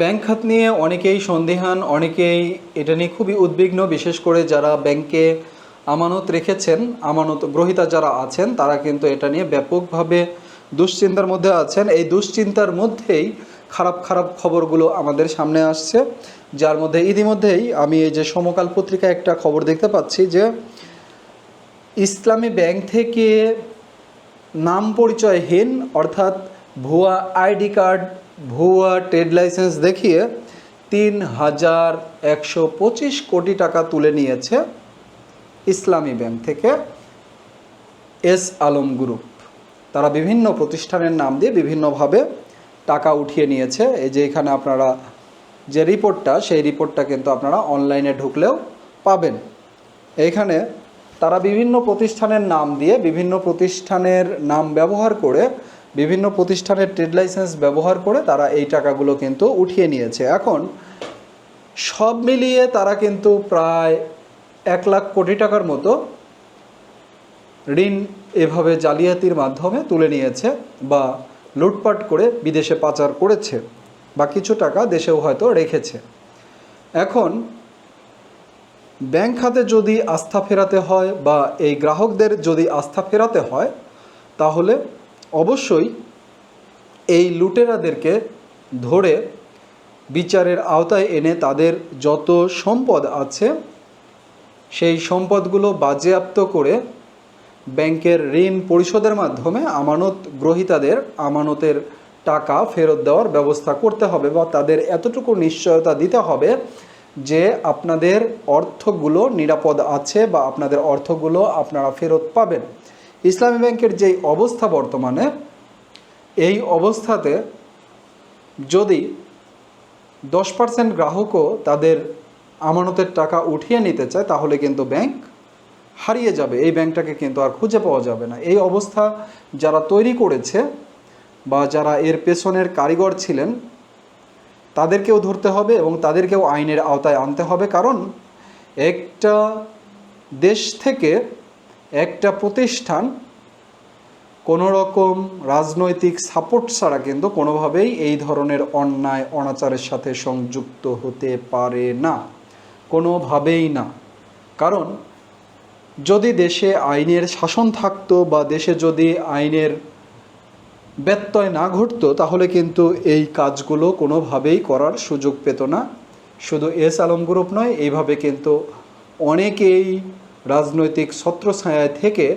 Bank খাত নিয়ে অনেকেই সন্দিহান, অনেকেই এটা নিয়ে খুবই উদ্বিগ্ন, বিশেষ করে যারা ব্যাংকে আমানত রেখেছেন, আমানত গ্রহীতা যারা আছেন, তারা কিন্তু এটা নিয়ে ব্যাপকভাবে দুশ্চিন্তার মধ্যে আছেন। এই দুশ্চিন্তার মধ্যেই খারাপ খারাপ খবরগুলো আমাদের সামনে আসছে। যার মধ্যে ইতিমধ্যেই আমি এই যে সমকাল পত্রিকায় একটা খবর দেখতে পাচ্ছি যে ইসলামী ব্যাংক থেকে নাম পরিচয়হীন, অর্থাৎ ভুয়া আইডি কার্ড ভুয়া ট্রেড লাইসেন্স দেখিয়ে তিন হাজার একশো পঁচিশ কোটি টাকা তুলে নিয়েছে ইসলামী ব্যাংক থেকে এস আলম গ্রুপ। তারা বিভিন্ন প্রতিষ্ঠানের নাম দিয়ে বিভিন্নভাবে টাকা উঠিয়ে নিয়েছে। এই যে এখানে আপনারা যে রিপোর্টটা, সেই রিপোর্টটা কিন্তু আপনারা অনলাইনে ঢুকলেও পাবেন। এইখানে তারা বিভিন্ন প্রতিষ্ঠানের নাম দিয়ে বিভিন্ন প্রতিষ্ঠানের নাম ব্যবহার করে বিভিন্ন প্রতিষ্ঠানের ট্রেড লাইসেন্স ব্যবহার করে তারা এই টাকাগুলো কিন্তু উঠিয়ে নিয়েছে। এখন সব মিলিয়ে তারা কিন্তু প্রায় এক লাখ কোটি টাকার মতো ঋণ এভাবে জালিয়াতির মাধ্যমে তুলে নিয়েছে বা লুটপাট করে বিদেশে পাচার করেছে বা কিছু টাকা দেশেও হয়তো রেখেছে। এখন ব্যাংক খাতে যদি আস্থা ফেরাতে হয় বা এই গ্রাহকদের যদি আস্থা ফেরাতে হয়, তাহলে অবশ্যই এই লুটেরাদেরকে ধরে বিচারের আওতায় এনে তাদের যত সম্পদ আছে, সেই সম্পদগুলো বাজেয়াপ্ত করে ব্যাংকের ঋণ পরিশোধের মাধ্যমে আমানত গ্রহীতাদের আমানতের টাকা ফেরত দেওয়ার ব্যবস্থা করতে হবে বা তাদের এতটুকু নিশ্চয়তা দিতে হবে যে আপনাদের অর্থগুলো নিরাপদ আছে বা আপনাদের অর্থগুলো আপনারা ফেরত পাবেন। ইসলামী ব্যাংকের যেই অবস্থা বর্তমানে, এই অবস্থাতে যদি দশ পার্সেন্ট গ্রাহকও তাদের আমানতের টাকা উঠিয়ে নিতে চায়, তাহলে কিন্তু ব্যাংক হারিয়ে যাবে। এই ব্যাংকটাকে কিন্তু আর খুঁজে পাওয়া যাবে না। এই অবস্থা যারা তৈরি করেছে বা যারা এর পেছনের কারিগর ছিলেন, তাদেরকেও ধরতে হবে এবং তাদেরকেও আইনের আওতায় আনতে হবে। কারণ একটা দেশ থেকে একটা প্রতিষ্ঠান কোনো রকম রাজনৈতিক সাপোর্ট ছাড়া কিন্তু কোনোভাবেই এই ধরনের অন্যায়, অনাচারের সাথে সংযুক্ত হতে পারে না। কোনোভাবেই না। কারণ, যদি দেশে আইনের শাসন থাকতো বা দেশে যদি আইনের ব্যত্যয় না ঘটতো, তাহলে কিন্তু এই কাজগুলো কোনোভাবেই করার সুযোগ পেত না। শুধু এস আলম গ্রুপ নয়, এইভাবে কিন্তু অনেকেই রাজনৈতিক ছত্রছায়ায় থেকে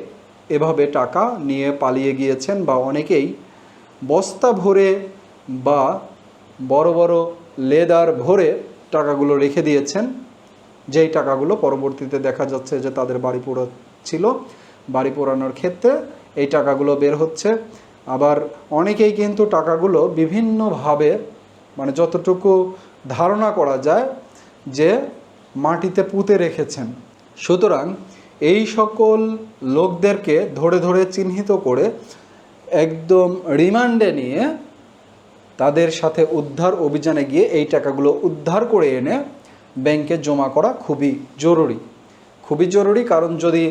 এভাবে টাকা নিয়ে পালিয়ে গিয়েছেন বা অনেকেই বস্তা ভরে বা বড় বড় লেদার ভরে টাকাগুলো রেখে দিয়েছেন। যেই টাকাগুলো পরবর্তীতে দেখা যাচ্ছে যে তাদের বাড়ি পোড়া ছিল, বাড়ি পোড়ানোর ক্ষেত্রে এই টাকাগুলো বের হচ্ছে। আবার অনেকেই কিন্তু টাকাগুলো বিভিন্নভাবে মানে যতটুকু ধারণা করা যায় যে মাটিতে পুঁতে রেখেছেন। সুতরাং এই সকল লোকদেরকে ধরে ধরে চিহ্নিত করে একদম রিমান্ডে নিয়ে তাদের সাথে উদ্ধার অভিযানে গিয়ে এই টাকাগুলো উদ্ধার করে এনে ব্যাংকে জমা করা খুবই জরুরি। খুবই জরুরি কারণ যদি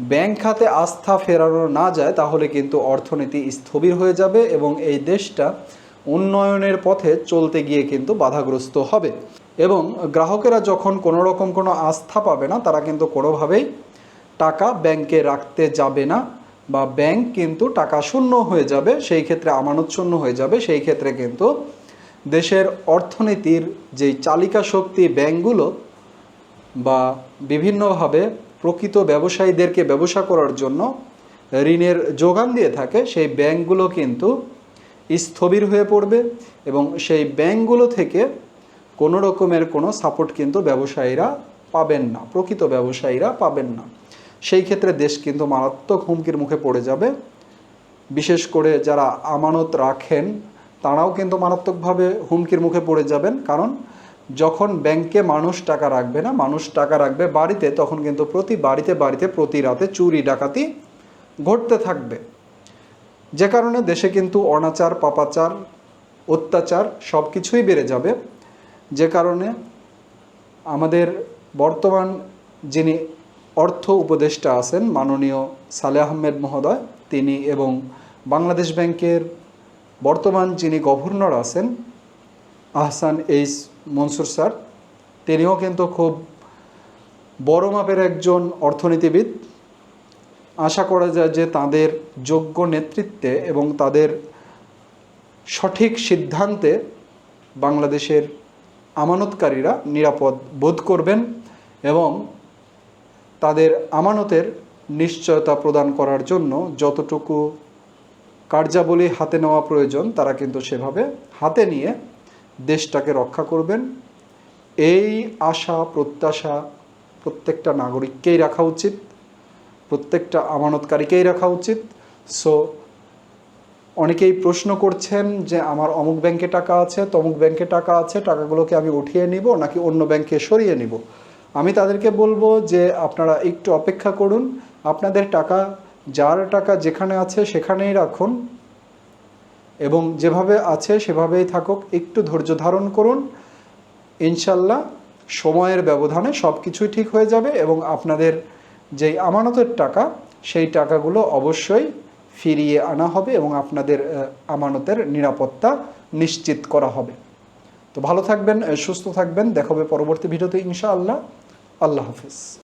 ব্যাংক খাতে আস্থা ফেরানো না যায় তাহলে কিন্তু অর্থনীতি স্থবির হয়ে যাবে এবং এই দেশটা উন্নয়নের পথে চলতে গিয়ে কিন্তু বাধাগ্রস্ত হবে। এবং গ্রাহকেরা যখন কোনো রকম কোনো আস্থা পাবে না, তারা কিন্তু কোনোভাবেই টাকা ব্যাংকে রাখতে যাবে না বা ব্যাংক কিন্তু টাকা শূন্য হয়ে যাবে, সেই ক্ষেত্রে আমানত শূন্য হয়ে যাবে, সেই ক্ষেত্রে কিন্তু দেশের অর্থনীতির যেই চালিকা শক্তি ব্যাংকগুলো বা বিভিন্নভাবে প্রকৃত ব্যবসায়ীদেরকে ব্যবসা করার জন্য ঋণের যোগান দিয়ে থাকে, সেই ব্যাংকগুলো কিন্তু স্থবির হয়ে পড়বে এবং সেই ব্যাংকগুলো থেকে কোনো রকমের কোনো সাপোর্ট কিন্তু ব্যবসায়ীরা পাবেন না, প্রকৃত ব্যবসায়ীরা পাবেন না। সেই ক্ষেত্রে দেশ কিন্তু মারাত্মক হুমকির মুখে পড়ে যাবে। বিশেষ করে যারা আমানত রাখেন, তারাও কিন্তু মারাত্মকভাবে হুমকির মুখে পড়ে যাবেন। কারণ যখন ব্যাংকে মানুষ টাকা রাখবে না, মানুষ টাকা রাখবে বাড়িতে, তখন কিন্তু প্রতি বাড়িতে বাড়িতে প্রতি রাতে চুরি, ডাকাতি ঘটতে থাকবে। যে কারণে দেশে কিন্তু অনাচার, পাপাচার, অত্যাচার সব কিছুই বেড়ে যাবে। যে কারণে আমাদের বর্তমান যিনি অর্থ উপদেষ্টা আছেন মাননীয় সালে আহমেদ মহোদয়, তিনি এবং বাংলাদেশ ব্যাংকের বর্তমান যিনি গভর্নর আছেন আহসান এইস মনসুর স্যার, তিনিও কিন্তু খুব বড় মাপের একজন অর্থনীতিবিদ। আশা করা যায় যে তাদের যোগ্য নেতৃত্বে এবং তাদের সঠিক সিদ্ধান্তে বাংলাদেশের আমানতকারীরা নিরাপদ বোধ করবেন এবং তাদের আমানতের নিশ্চয়তা প্রদান করার জন্য যতটুকু কার্যাবলী হাতে নেওয়া প্রয়োজন, তারা কিন্তু সেভাবে হাতে নিয়ে দেশটাকে রক্ষা করবেন। এই আশা, প্রত্যাশা প্রত্যেকটা নাগরিককেই রাখা উচিত। প্রত্যেকটা আমানতকারীকেই রাখা উচিত। সো অনেকেই প্রশ্ন করছেন যে, আমার অমুক ব্যাংকে টাকা আছে, তমুক ব্যাংকে টাকা আছে, টাকাগুলোকে আমি উঠিয়ে নিব নাকি অন্য ব্যাংকে সরিয়ে নিব? আমি তাদেরকে বলব যে, আপনারা একটু অপেক্ষা করুন। আপনাদের টাকা, যার টাকা যেখানে আছে সেখানেই রাখুন এবং যেভাবে আছে সেভাবেই থাকুক। একটু ধৈর্য ধারণ করুন। ইনশাল্লাহ সময়ের ব্যবধানে সব কিছুই ঠিক হয়ে যাবে এবং আপনাদের যেই আমানতের টাকা, সেই টাকাগুলো অবশ্যই ফিরিয়ে আনা হবে এবং আপনাদের আমানতের নিরাপত্তা নিশ্চিত করা হবে। তো ভালো থাকবেন সুস্থ থাকবেন। দেখাবে পরবর্তী ভিডিওতে ইনশাআল্লাহ। আল্লাহ হাফিজ।